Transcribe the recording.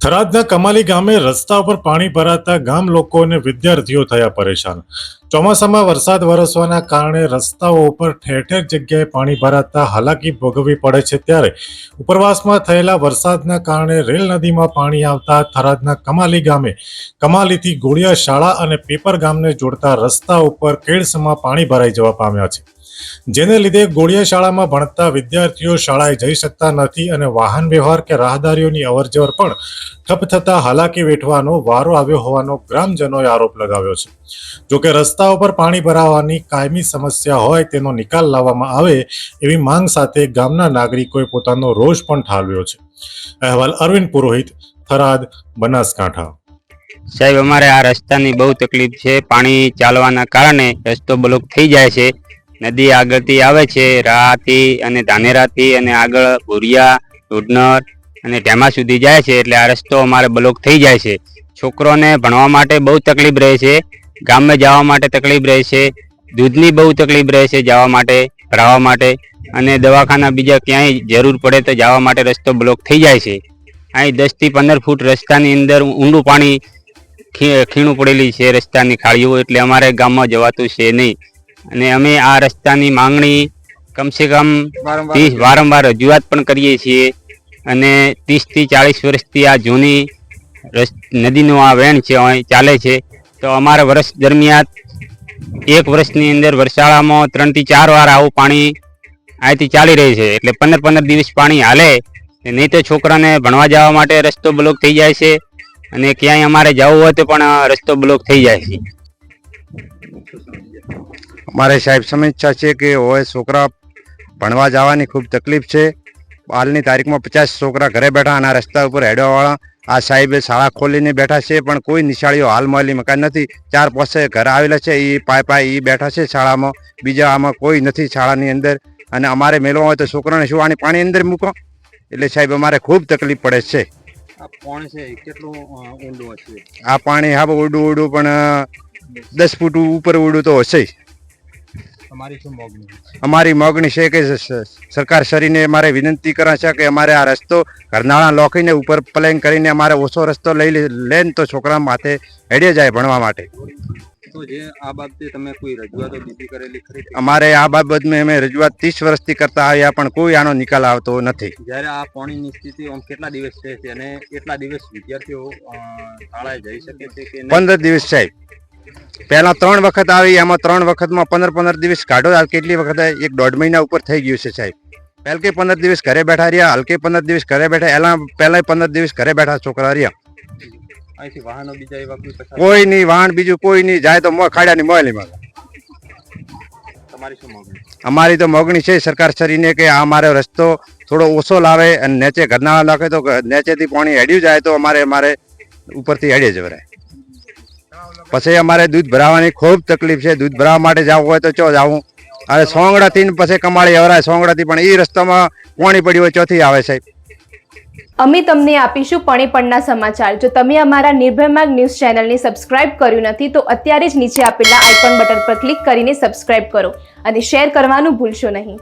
થરાદના કમાલી ગામે રસ્તા ઉપર પાણી ભરાતા ગામ લોકો અને વિદ્યાર્થીઓ થયા પરેશાન. ચોમાસામાં વરસાદ વરસવાના કારણે રસ્તાઓ ઉપર ઠેર ઠેર જગ્યાએ પાણી ભરાતા હાલાકી ભોગવવી પડે છે ત્યારે ઉપરવાસમાં થયેલા વરસાદના કારણે રેલ નદીમાં પાણી આવતા થરાદના કમાલી ગામે કમાલીથી ગોળિયા શાળા અને પેપર ગામને જોડતા રસ્તા ઉપર કેળસમાં પાણી ભરાઈ જવા પામ્યા છે. જેને લીધે ગોળીયા શાળામાં ભણતા વિદ્યાર્થીઓ શાળાએ જઈ શકતા નથી અને વાહન વ્યવહાર કે રાહદારીઓની અવરજવર પણ ઠપ થતા હાલાકી વેઠવાનો વારો આવ્યો હોવાનો ગ્રામજનોએ આરોપ લગાવ્યો છે. જોકે રસ્તા ઉપર પાણી ભરાવાની કાયમી સમસ્યા હોય તેનો નિકાલ લાવવામાં આવે એવી માંગ સાથે ગામના નાગરિકોએ પોતાનો રોષ પણ ઠાલવ્યો છે. અહેવાલ અરવિંદ પુરોહિત, થરાદ, બનાસકાંઠા. સાહેબ, અમારે આ રસ્તાની બહુ તકલીફ છે. પાણી ચાલવાના કારણે રસ્તો બ્લોક થઈ જાય છે. નદી આગળથી આવે છે રાહથી અને ધાનેરાથી અને આગળ ભુરિયા ઉડનર અને ઢેમા સુધી જાય છે, એટલે આ રસ્તો અમારે બ્લોક થઈ જાય છે. છોકરોને ભણવા માટે બહુ તકલીફ રહે છે, ગામમાં જવા માટે તકલીફ રહે છે, દૂધની બહુ તકલીફ રહે છે જવા માટે ભરાવા માટે અને દવાખાના બીજા ક્યાંય જરૂર પડે તો જવા માટે રસ્તો બ્લોક થઈ જાય છે. અહીં દસથી પંદર ફૂટ રસ્તાની અંદર ઊંડું પાણી ખીણું પડેલી છે રસ્તાની ખાડીઓ, એટલે અમારે ગામમાં જવાતું છે નહીં. અને અમે આ રસ્તાની માંગણી કમસે કમ ત્રીસ વારંવાર રજૂઆત પણ કરીએ છીએ અને ત્રીસથી ચાલીસ વર્ષથી આ જૂની નદીનું આ વેણ છે ચાલે છે. તો અમારા વર્ષ દરમિયાન એક વર્ષની અંદર વરસાળામાં ત્રણથી ચાર વાર આવું પાણી અહીંથી ચાલી રહી છે. એટલે પંદર પંદર દિવસ પાણી હાલે નહીં તો છોકરાને ભણવા જવા માટે રસ્તો બ્લોક થઈ જાય છે અને ક્યાંય અમારે જવું હોય તો પણ રસ્તો બ્લોક થઈ જાય છે. અમારે સાહેબ સમીક્ષા છે કે હવે છોકરા ભણવા જવાની ખૂબ તકલીફ છે. હાલની તારીખમાં પચાસ છોકરા ઘરે બેઠા અને રસ્તા ઉપર હેડવાવાળા. આ સાહેબે શાળા ખોલીને બેઠા છે પણ કોઈ નિશાળીઓ હાલ મળેલી મકાન નથી. ચાર પાસે ઘર આવેલા છે એ પાય પાય એ બેઠા છે શાળામાં. બીજા આમાં કોઈ નથી શાળાની અંદર. અને અમારે મેળવા હોય તો છોકરાને શું આની પાણી અંદર મૂકો? એટલે સાહેબ અમારે ખૂબ તકલીફ પડે છે. આ કોણ છે કેટલું ઊંડું હશે? આ પાણી હા ઉડું ઉડું પણ દસ ફૂટ ઉપર ઉડું તો હશે અમારી મોગણી છે કે સરકાર શ્રીને અમારે વિનંતી કરે છે કે અમારે આ રસ્તો ઘરનાળા લોકીને ઉપર પ્લેન કરીને અમારે ઓછો રસ્તો લઈ લે લેન તો છોકરા માથે હેડે જાય ભણવા માટે. આ બાબતે અમારે આ બાબતમાં અમે રજૂઆત ત્રીસ વર્ષથી કરતા આવ્યા પણ કોઈ આનો નિકાલ આવતો નથી. જ્યારે આ પાણીની સ્થિતિ કેટલા દિવસ છે અને કેટલા દિવસ વિદ્યાર્થીઓ શાળાએ જઈ શકે છે પંદર દિવસ સાહેબ. પહેલા ત્રણ વખત આવી એમાં ત્રણ વખતમાં પંદર પંદર દિવસ કાઢો. હાલ કેટલી વખત એક દોઢ મહિના ઉપર થઈ ગયું છે સાહેબ. પહેલ કે પંદર દિવસ ઘરે બેઠા રહ્યા હલકે પંદર દિવસ ઘરે બેઠા એલા પહેલાં પંદર દિવસ ઘરે બેઠા છોકરા રહ્યા. કોઈ નહીં વાહન બીજું કોઈ નહીં જાય તો ખાડ્યા ની મોયલી માં તમારી શું મોગણી? અમારી તો મોગણી છે સરકાર શરીને કે આ અમારો રસ્તો થોડો ઓછો લાવે અને નેચે ઘરના નાખે તો નેચેથી પાણી હેડ્યું જાય તો અમારે અમારે ઉપરથી હેડે જવરાય. પછી અમારે દૂધ ભરાવાની ખૂબ તકલીફ છે. દૂધ ભરાવા માટે જવું હોય તો ચો જવું. હવે સોંગડાથી પછી કમાળી અવરાય સોંગડાથી, પણ એ રસ્તામાં પાણી પડ્યું હોય ચોથી આવે સાહેબ. અમે તમને આપીશું પણીપણના સમાચાર. જો તમે અમારા નિર્ભય ન્યૂઝ ચેનલને સબસ્ક્રાઇબ કર્યું નથી, તો અત્યારે જ નીચે આપેલા આઇકોન બટન પર ક્લિક કરીને સબસ્ક્રાઇબ કરો અને શેર કરવાનું ભૂલશો નહીં.